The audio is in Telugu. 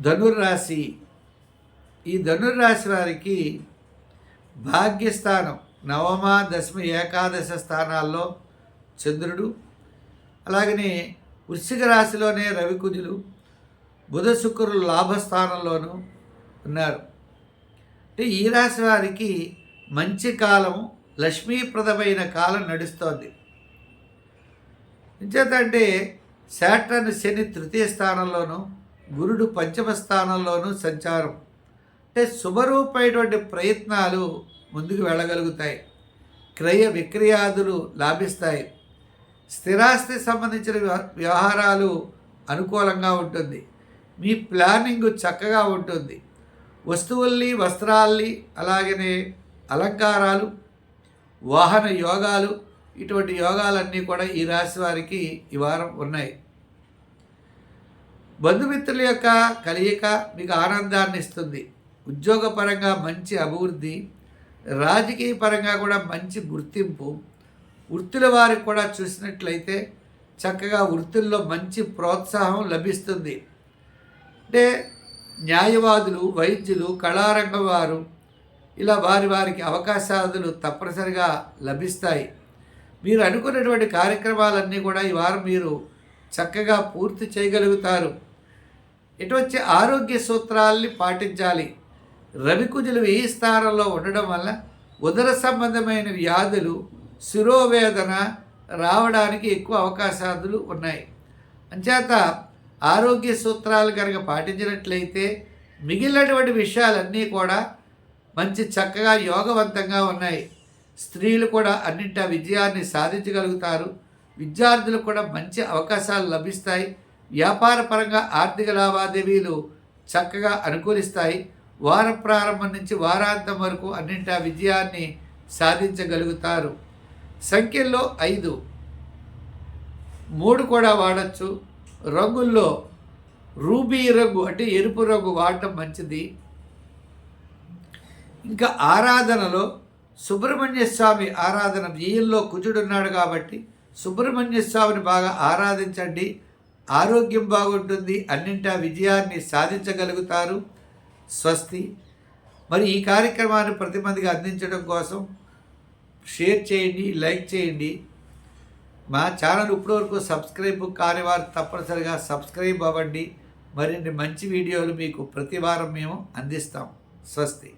ధనుర్రాశి. ఈ ధనుర్రాశి వారికి భాగ్యస్థానం నవమ దశమ ఏకాదశ స్థానాల్లో చంద్రుడు అలాగనే వృశ్చిక రాశిలోనే రవికుజులు బుధ శుక్రులు లాభస్థానంలోనూ ఉన్నారు. అంటే ఈ రాశి వారికి మంచి కాలం లక్ష్మీప్రదమైన కాలం నడుస్తోంది. అంటే శాటర్న్ శని తృతీయ స్థానంలోనూ గురుడు పంచమ స్థానంలోనూ సంచారం. అంటే శుభరూపమైనటువంటి ప్రయత్నాలు ముందుకు వెళ్ళగలుగుతాయి. క్రయ విక్రయాదులు లాభిస్తాయి. స్థిరాస్తి సంబంధించిన వ్యవహారాలు అనుకూలంగా ఉంటుంది. మీ ప్లానింగ్ చక్కగా ఉంటుంది. వస్తువుల్ని వస్త్రాల్ని అలాగనే అలంకారాలు వాహన యోగాలు ఇటువంటి యోగాలన్నీ కూడా ఈ రాశి వారికి ఈ వారం ఉన్నాయి. బంధుమిత్రుల యొక్క కలయిక మీకు ఆనందాన్ని ఇస్తుంది. ఉద్యోగపరంగా మంచి అభివృద్ధి రాజకీయ పరంగా కూడా మంచి గుర్తింపు వృత్తుల వారికి కూడా చూసినట్లయితే చక్కగా వృత్తుల్లో మంచి ప్రోత్సాహం లభిస్తుంది. అంటే న్యాయవాదులు వైద్యులు కళారంగం వారు ఇలా వారి వారికి అవకాశాలు తప్పనిసరిగా లభిస్తాయి. మీరు అనుకున్నటువంటి కార్యక్రమాలన్నీ కూడా ఈ వారం మీరు చక్కగా పూర్తి చేయగలుగుతారు. ఇటువంటి ఆరోగ్య సూత్రాల్ని పాటించాలి? రవికుజులు వెయ్యి స్థానంలో ఉండడం వల్ల ఉదర సంబంధమైన వ్యాధులు శిరోవేదన రావడానికి ఎక్కువ అవకాశాలు ఉన్నాయి. అంచేత ఆరోగ్య సూత్రాలు కనుక పాటించినట్లయితే మిగిలినటువంటి విషయాలన్నీ కూడా మంచి చక్కగా యోగవంతంగా ఉన్నాయి. స్త్రీలు కూడా అన్నింటి విజయాన్ని సాధించగలుగుతారు. విద్యార్థులకు కూడా మంచి అవకాశాలు లభిస్తాయి. వ్యాపారపరంగా ఆర్థిక లావాదేవీలు చక్కగా అనుకూలిస్తాయి. వార ప్రారంభం నుంచి వారాంతం వరకు అన్నింటా విజయాన్ని సాధించగలుగుతారు. సంఖ్యల్లో ఐదు. మూడు కూడా వాడచ్చు. రంగుల్లో రూబీ రంగు అంటే ఎరుపు రంగు వాడటం మంచిది. ఇంకా ఆరాధనలో సుబ్రహ్మణ్య స్వామి ఆరాధన వ్యయంలో కుజుడున్నాడు కాబట్టి సుబ్రహ్మణ్య స్వామిని బాగా ఆరాధించండి. ఆరోగ్యం బాగుంటుంది అన్నింటా విజయాన్ని సాధించగలుగుతారు. స్వస్తి. మరి ఈ కార్యక్రమాన్ని ప్రతి మందికి అందించడం కోసం షేర్ చేయండి లైక్ చేయండి. మా ఛానల్ ఇప్పటివరకు సబ్స్క్రైబ్ కాని వారు తప్పనిసరిగా సబ్స్క్రైబ్ అవ్వండి. మరిన్ని మంచి వీడియోలు మీకు ప్రతి వారం మేము అందిస్తాం. స్వస్తి.